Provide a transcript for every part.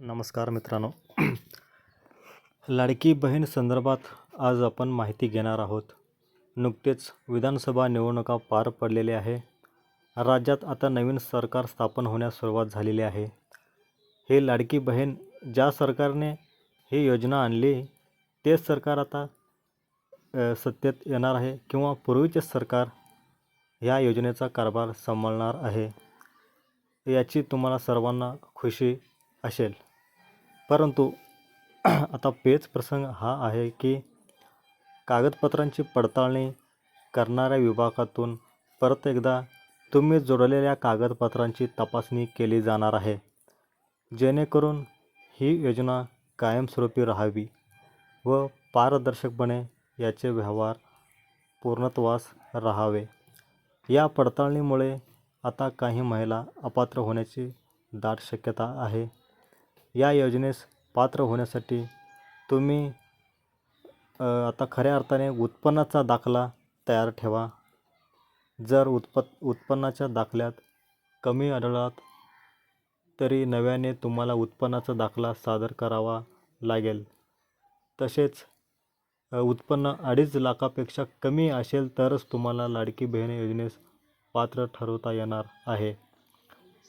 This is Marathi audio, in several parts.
नमस्कार मित्रांनो. लाडकी बहीण संदर्भात आज आपण माहिती घेणार आहोत. नुकतेच विधानसभा निवडणुका पार पडलेल्या आहे. राज्यात आता नवीन सरकार स्थापन होण्यास सुरुवात झालेली आहे. हे लाडकी बहीण ज्या सरकारने ही योजना आणली तेच सरकार आता सत्तेत येणार आहे किंवा पूर्वीचेच सरकार ह्या योजनेचा कारभार सांभाळणार आहे. याची तुम्हाला सर्वांना खुशी असेल. परंतु आता पेच प्रसंग हा आहे की कागदपत्रांची पडताळणी करणाऱ्या विभागातून परत एकदा तुम्ही जोडलेल्या कागदपत्रांची तपासणी केली जाणार आहे. जेणेकरून ही योजना कायमस्वरूपी राहावी व पारदर्शकपणे याचे व्यवहार पूर्णत्वास राहावे. या पडताळणीमुळे आता काही महिला अपात्र होण्याची दाट शक्यता आहे. या योजनेस पात्र होण्यासाठी तुम्ही आता खऱ्या अर्थाने उत्पन्नाचा दाखला तयार ठेवा. जर उत्प उत्पन्नाच्या दाखल्यात कमी आढळलात तरी नव्याने तुम्हाला उत्पन्नाचा दाखला सादर करावा लागेल. तसेच उत्पन्न अडीच लाखापेक्षा कमी असेल तरच तुम्हाला लाडकी बहीण योजनेस पात्र ठरवता येणार आहे.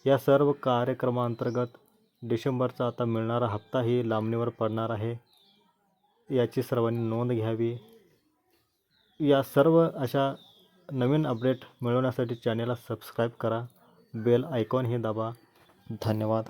या सर्व कार्यक्रमाअंतर्गत डिशेंबरचा आता मिळणारा हप्ताही लांबणीवर पडणार आहे. याची सर्वांनी नोंद घ्यावी. या सर्व अशा नवीन अपडेट मिळवण्यासाठी चॅनेलला सबस्क्राईब करा. बेल आयकॉनही दाबा. धन्यवाद.